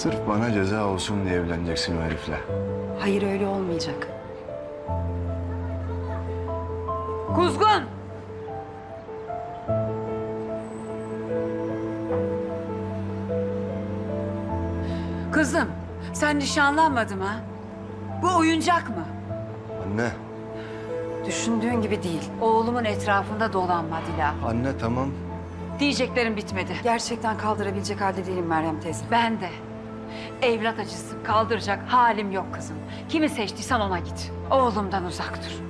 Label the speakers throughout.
Speaker 1: Sırf bana ceza olsun diye evleneceksin o herifle.
Speaker 2: Hayır öyle olmayacak.
Speaker 3: Kuzgun! Kızım, sen nişanlanmadın mı? ha? Bu oyuncak mı?
Speaker 1: Anne,
Speaker 2: Düşündüğün gibi değil.
Speaker 3: Oğlumun etrafında dolanma Dila.
Speaker 1: anne tamam.
Speaker 3: Diyeceklerim bitmedi.
Speaker 2: Gerçekten kaldırabilecek halde değilim Meryem teyze.
Speaker 3: Ben de. Evlat acısı kaldıracak halim yok kızım. Kimi seçtiysen ona git. Oğlumdan uzak dur.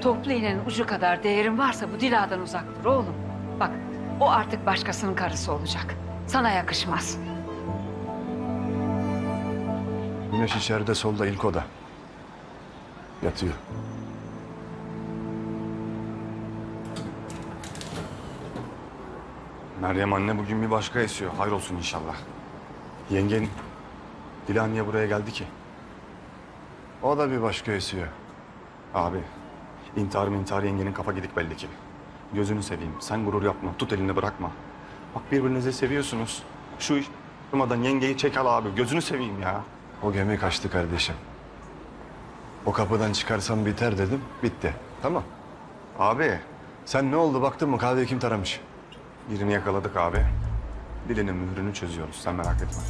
Speaker 3: Toplu iğnenin ucu kadar değerin varsa bu Dila'dan uzak dur oğlum. Bak o artık başkasının karısı olacak. Sana yakışmaz.
Speaker 1: Güneş içeride solda ilk oda. Yatıyor. Meryem anne bugün bir başka esiyor. Hayrolsun inşallah. Yengen Dila niye buraya geldi ki? O da bir başka esiyor. Abi intihar intihar yengenin kafa gidik belli ki. Gözünü seveyim. Sen gurur yapma. Tut elini bırakma. Bak birbirinizi seviyorsunuz. Şu iş durmadan yengeyi çek al abi. Gözünü seveyim ya. O gemi kaçtı kardeşim. O kapıdan çıkarsam biter dedim. Bitti. Tamam. Abi sen ne oldu baktın mı kahveyi kim taramış? Birini yakaladık abi. Dilinin mührünü çözüyoruz. Sen merak etme.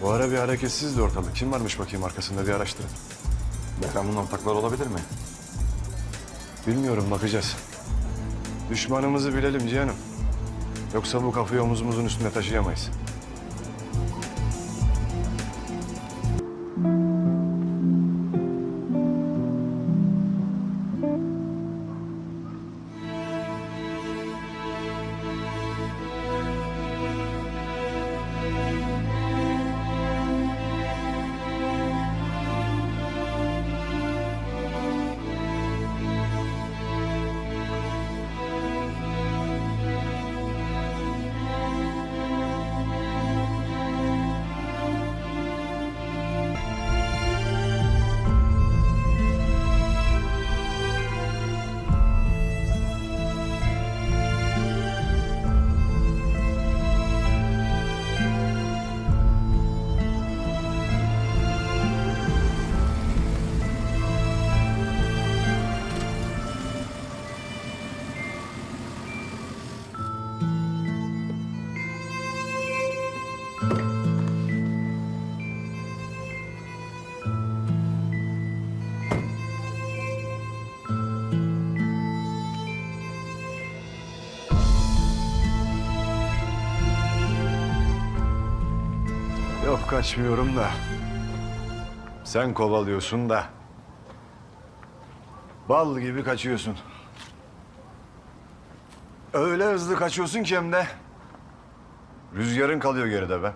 Speaker 1: Bu ara bir hareketsizdi ortalık. Kim varmış bakayım arkasında bir araştırın. Behram'ın ortakları olabilir mi? Bilmiyorum bakacağız. Düşmanımızı bilelim Cihan'ım. Yoksa bu kafayı omuzumuzun üstünde taşıyamayız. Kaçmıyorum da. Sen kovalıyorsun da. Bal gibi kaçıyorsun. Öyle hızlı kaçıyorsun ki hem de. Rüzgarın kalıyor geride be.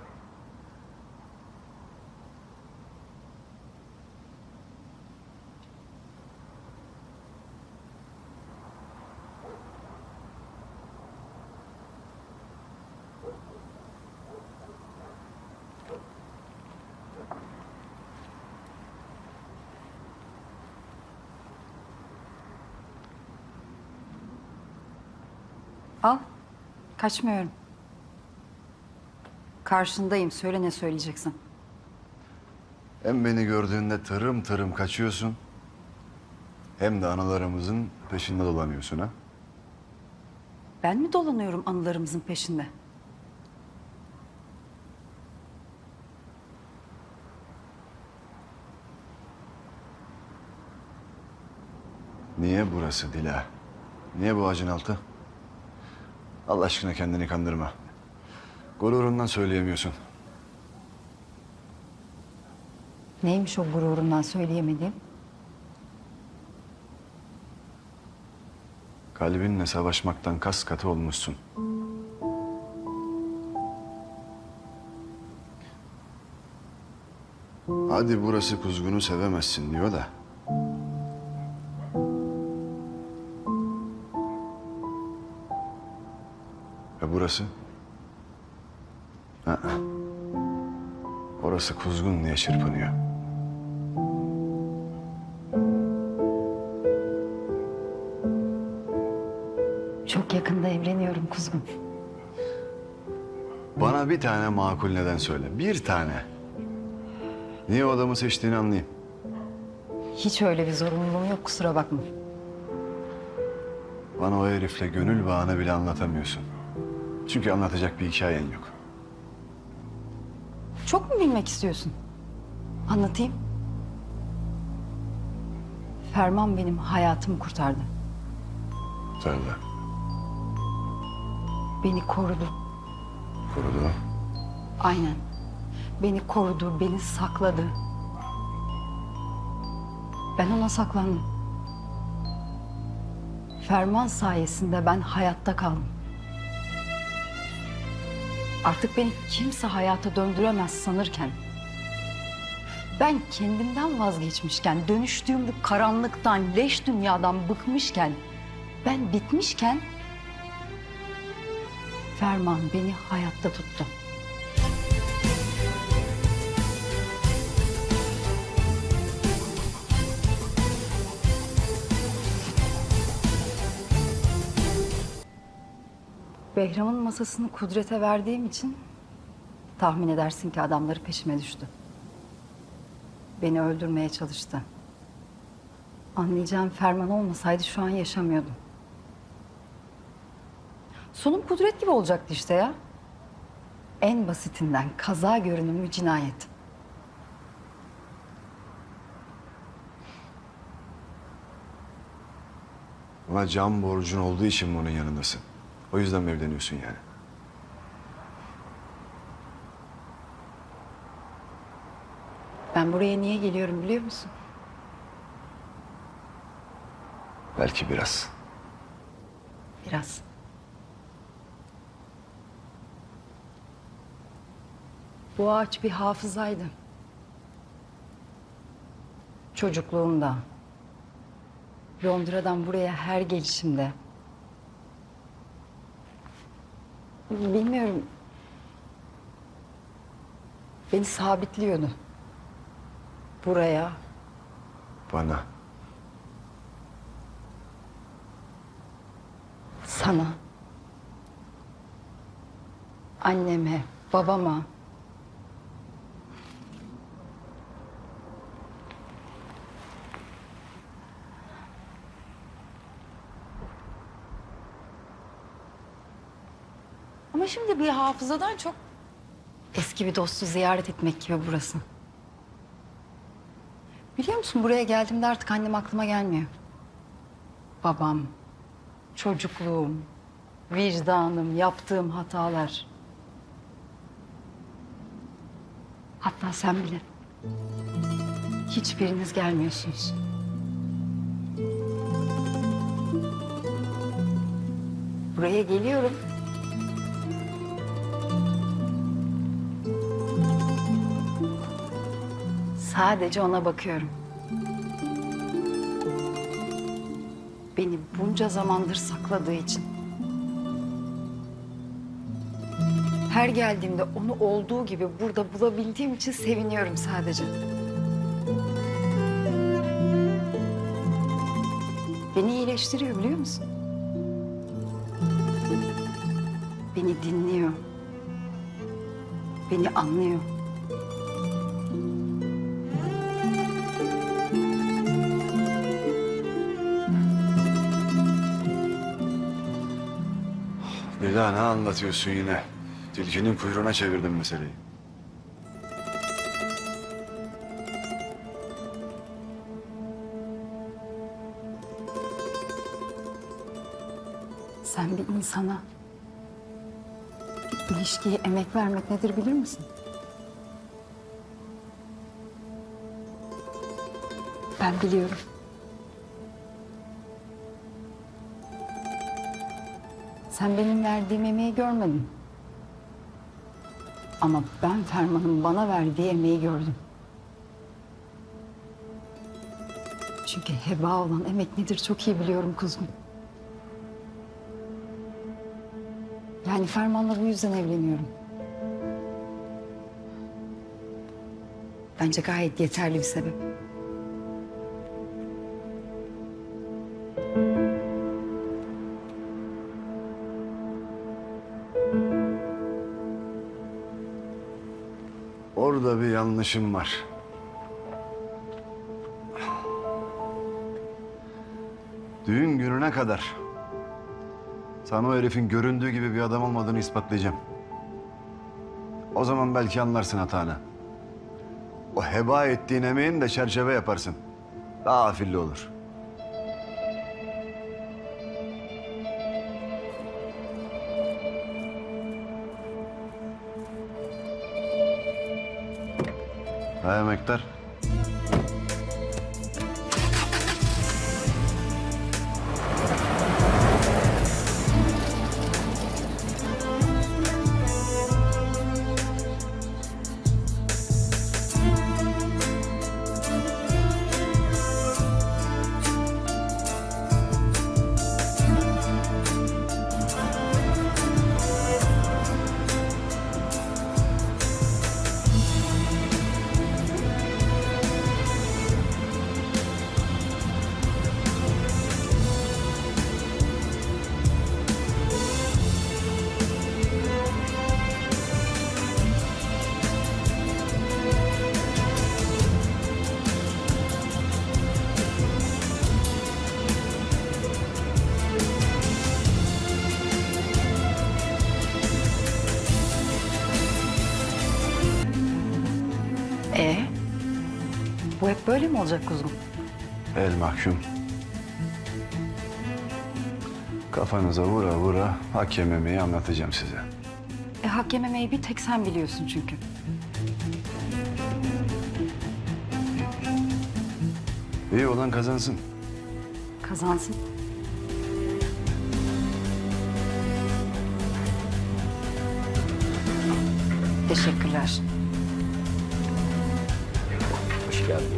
Speaker 2: Al. Kaçmıyorum. Karşındayım. Söyle ne söyleyeceksin.
Speaker 1: Hem beni gördüğünde tırım tırım kaçıyorsun. Hem de anılarımızın peşinde dolanıyorsun ha.
Speaker 2: Ben mi dolanıyorum anılarımızın peşinde?
Speaker 1: Niye burası Dila? Niye bu ağacın altı? Allah aşkına kendini kandırma. Gururundan söyleyemiyorsun.
Speaker 2: Neymiş o gururumdan söyleyemediğim?
Speaker 1: Kalbinle savaşmaktan kas katı olmuşsun. Hadi burası kuzgunu sevemezsin diyor da. Burası? Aa. Orası kuzgun diye çırpınıyor.
Speaker 2: Çok yakında evleniyorum kuzgun.
Speaker 1: Bana bir tane makul neden söyle. Bir tane. Niye o adamı seçtiğini anlayayım.
Speaker 2: Hiç öyle bir zorunluluğum yok kusura bakma.
Speaker 1: Bana o herifle gönül bağını bile anlatamıyorsun. Çünkü anlatacak bir hikayen yok.
Speaker 2: Çok mu bilmek istiyorsun? Anlatayım. Ferman benim hayatımı kurtardı.
Speaker 1: Söyle.
Speaker 2: Beni korudu.
Speaker 1: Kurudu.
Speaker 2: Aynen. Beni korudu, beni sakladı. Ben ona saklandım. Ferman sayesinde ben hayatta kaldım. Artık beni kimse hayata döndüremez sanırken... ...ben kendimden vazgeçmişken, dönüştüğüm bu karanlıktan, leş dünyadan bıkmışken... ...ben bitmişken... ...Ferman beni hayatta tuttu. Behram'ın masasını Kudret'e verdiğim için tahmin edersin ki adamları peşime düştü. Beni öldürmeye çalıştı. Anlayacağım Ferman olmasaydı şu an yaşamıyordum. Sonum Kudret gibi olacaktı işte ya. En basitinden kaza görünümlü cinayet.
Speaker 1: Buna can borcun olduğu için bunun yanındasın. O yüzden mi evleniyorsun yani?
Speaker 2: Ben buraya niye geliyorum biliyor musun?
Speaker 1: Belki biraz.
Speaker 2: Biraz. Bu ağaç bir hafızaydı. Çocukluğumda. Londra'dan buraya her gelişimde. Bilmiyorum. Beni sabitliyordu. Buraya,
Speaker 1: Bana.
Speaker 2: sana, anneme, babama. Ama şimdi bir hafızadan çok eski bir dostu ziyaret etmek gibi burası. Biliyor musun buraya geldiğimde artık annem aklıma gelmiyor. Babam, çocukluğum, vicdanım, yaptığım hatalar. Hatta sen bile. Hiçbiriniz gelmiyorsunuz. Buraya geliyorum. Sadece ona bakıyorum. Beni bunca zamandır sakladığı için. Her geldiğimde onu olduğu gibi burada bulabildiğim için seviniyorum sadece. Beni iyileştiriyor biliyor musun? Beni dinliyor. Beni anlıyor.
Speaker 1: Daha ne anlatıyorsun yine? Tilkinin kuyruğuna çevirdin meseleyi.
Speaker 2: Sen bir insana ilişkiye emek vermek nedir bilir misin? Ben biliyorum. Sen benim verdiğim emeği görmedin. Ama ben Ferman'ın bana verdiği emeği gördüm. Çünkü heba olan emek nedir çok iyi biliyorum kuzum. Yani Ferman'la bu yüzden evleniyorum. Bence gayet yeterli bir sebep.
Speaker 1: Burada bir yanlışım var. Düğün gününe kadar sana o herifin göründüğü gibi bir adam olmadığını ispatlayacağım. O zaman belki anlarsın hatanı. O heba ettiğin emeğin de çerçeve yaparsın. Daha afilli olur. Ha emektar.
Speaker 2: Bu hep böyle mi olacak kuzum?
Speaker 1: El mahkum. Kafanıza vura vura hak yememeyi anlatacağım size.
Speaker 2: E hak yememeyi bir tek sen biliyorsun çünkü.
Speaker 1: İyi olan kazansın.
Speaker 2: Kazansın. Teşekkürler.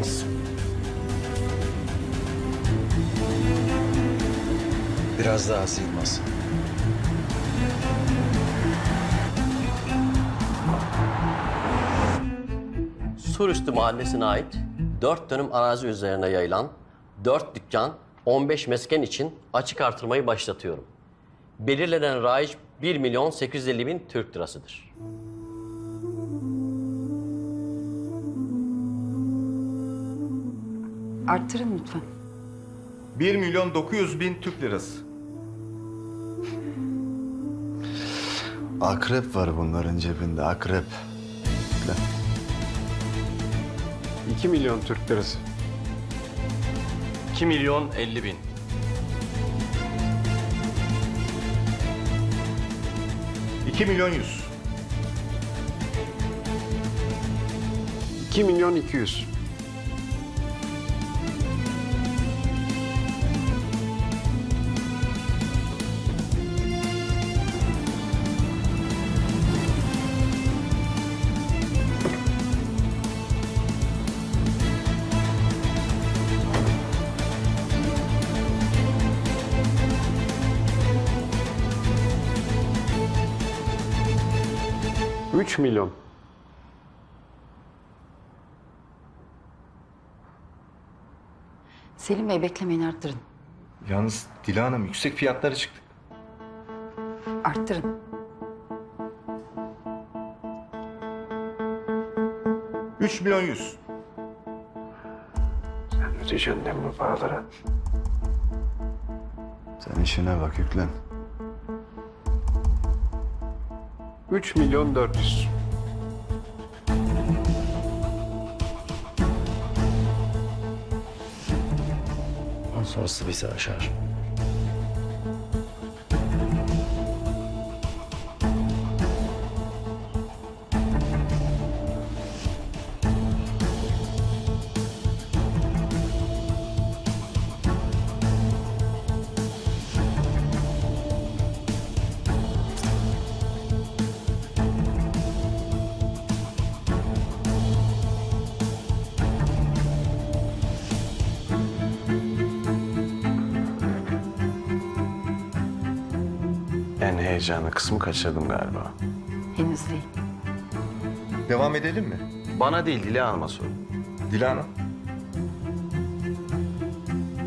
Speaker 4: Geldiniz.
Speaker 5: Biraz daha az Yılmaz.
Speaker 4: Surüstü Mahallesi'ne ait 4 dönüm arazi üzerine yayılan 4 dükkan, 15 mesken için açık artırmayı başlatıyorum. Belirlenen raiç 1 milyon 850 bin Türk lirasıdır.
Speaker 2: Arttırın lütfen.
Speaker 6: 1 milyon 900 bin Türk lirası.
Speaker 1: Akrep var bunların cebinde akrep.
Speaker 7: 2 milyon Türk lirası.
Speaker 4: 2 milyon 50 bin.
Speaker 6: İki milyon 100.
Speaker 7: 2 milyon 200. Üç milyon.
Speaker 2: Selim Bey beklemeyin arttırın.
Speaker 6: Yalnız Dila Hanım yüksek fiyatlara çıktı.
Speaker 2: Arttırın.
Speaker 6: Üç milyon 100.
Speaker 7: Ödeyeceksin değil mi bu paraları?
Speaker 1: Sen işine bak yüklen.
Speaker 7: 3 milyon 400.
Speaker 5: Ondan sonrası bizi aşar.
Speaker 7: En heyecanlı kısmı kaçırdım galiba.
Speaker 2: Henüz değil.
Speaker 6: Devam edelim mi?
Speaker 7: Bana değil Dila Hanım'a sorun.
Speaker 6: Dila Hanım.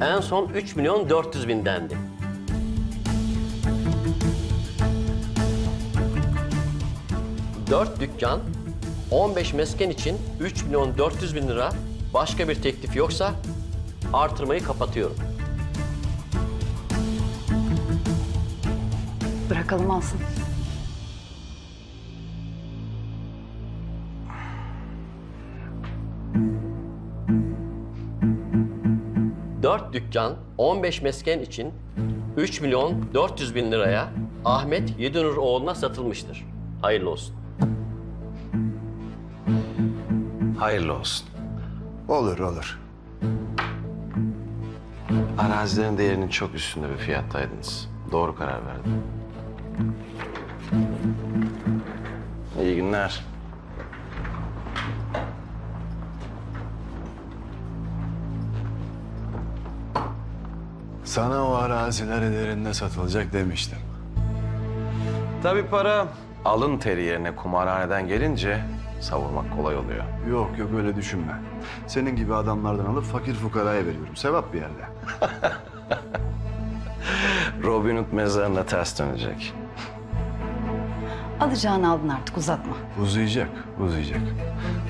Speaker 4: En son 3 milyon 400 bin dendi. Dört dükkan, 15 mesken için 3 milyon 400 bin lira başka bir teklif yoksa artırmayı kapatıyorum.
Speaker 2: Bırakalım alsın.
Speaker 4: Dört dükkan 15 mesken için 3 milyon 400 bin liraya Ahmet Yedinur oğluna satılmıştır. Hayırlı olsun.
Speaker 7: Hayırlı olsun.
Speaker 1: Olur olur.
Speaker 7: Arazilerin değerinin çok üstünde bir fiyattaydınız. Doğru karar verdim. İyi günler.
Speaker 1: Sana o araziler ederinde satılacak demiştim.
Speaker 7: Tabii para alın teri yerine kumarhaneden gelince savurmak kolay oluyor.
Speaker 1: Yok yok öyle düşünme. Senin gibi adamlardan alıp fakir fukaraya veriyorum. Sevap bir yerde.
Speaker 7: Robin Hood mezarına ters dönecek.
Speaker 2: Alacağını aldın artık uzatma.
Speaker 1: Uzayacak, uzayacak.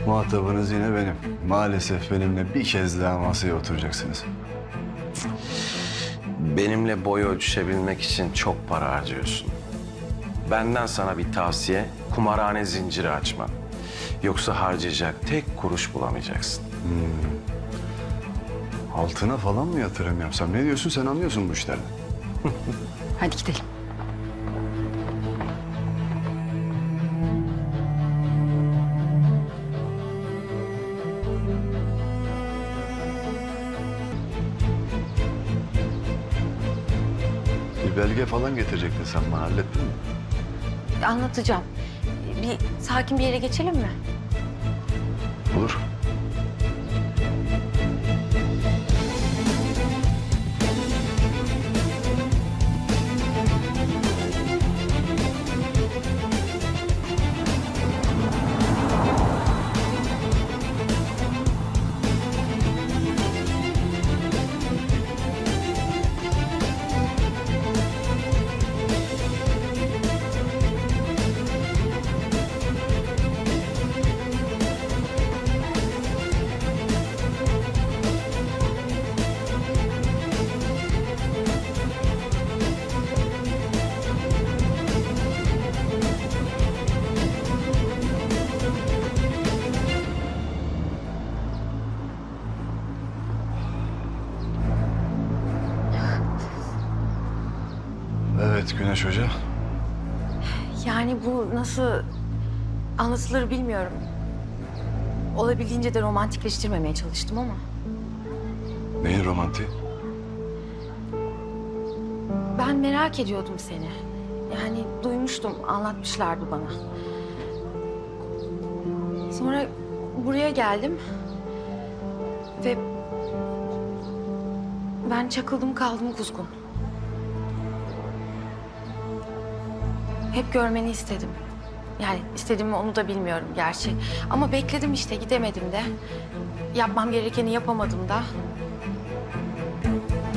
Speaker 1: Muhatabınız yine benim. Maalesef benimle bir kez daha masaya oturacaksınız.
Speaker 7: Benimle boy ölçüşebilmek için çok para harcıyorsun. Benden sana bir tavsiye, kumarhane zinciri açma. Yoksa harcayacak tek kuruş bulamayacaksın.
Speaker 1: Altına falan mı yatırım yapsam? Ne diyorsun sen anlıyorsun bu işlerden.
Speaker 2: Hadi gidelim.
Speaker 1: Belge falan getirecektin sen bana hallettin mi?
Speaker 8: Anlatacağım. Bir sakin bir yere geçelim mi?
Speaker 1: Olur. Evet Güneş Hoca.
Speaker 8: Yani bu nasıl anlatılır bilmiyorum. Olabildiğince de romantikleştirmemeye çalıştım ama.
Speaker 1: Neyin romantiği?
Speaker 8: Ben merak ediyordum seni. Yani duymuştum, anlatmışlardı bana. Sonra buraya geldim. Ve ben çakıldım kaldım kuzgun. Hep görmeni istedim. Yani istedim mi onu da bilmiyorum gerçi. Ama bekledim işte gidemedim de. Yapmam gerekeni yapamadım da.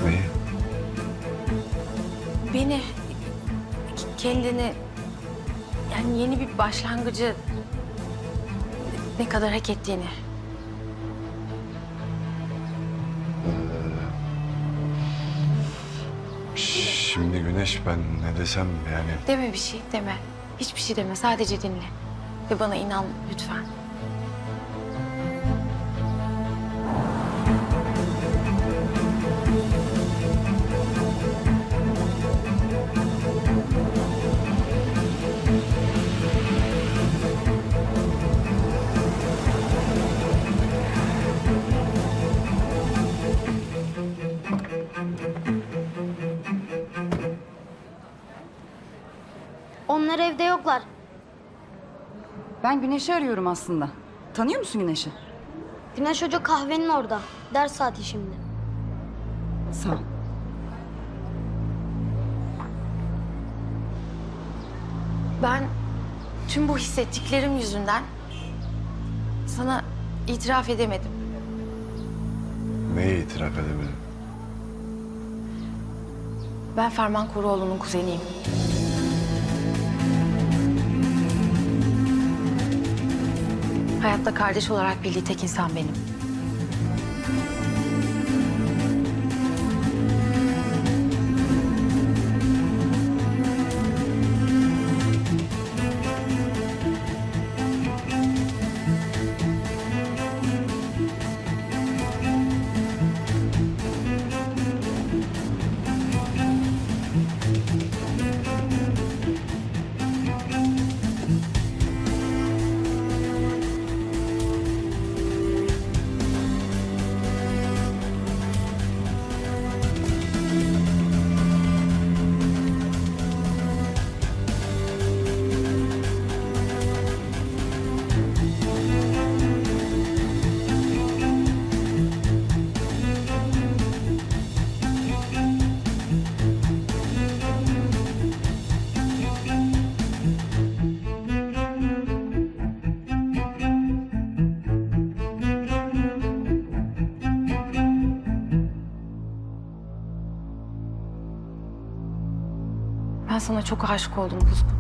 Speaker 1: Neyi?
Speaker 8: Beni, kendini, yani yeni bir başlangıcı ne kadar hak ettiğini.
Speaker 1: Güneş ben ne desem yani...
Speaker 8: Deme bir şey, deme. Hiçbir şey deme, sadece dinle. Ve bana inan lütfen.
Speaker 9: Onlar evde yoklar.
Speaker 2: Ben Güneş'i arıyorum aslında. Tanıyor musun Güneş'i?
Speaker 9: Güneş Hoca kahvenin orada. Ders saati şimdi.
Speaker 2: Sağ ol.
Speaker 8: Ben tüm bu hissettiklerim yüzünden sana itiraf edemedim.
Speaker 1: Neyi itiraf edemedim?
Speaker 8: Ben Ferman Koruoğlu'nun kuzeniyim. Hayatta kardeş olarak bildiği tek insan benim. Sana çok aşık oldum Kuzgun.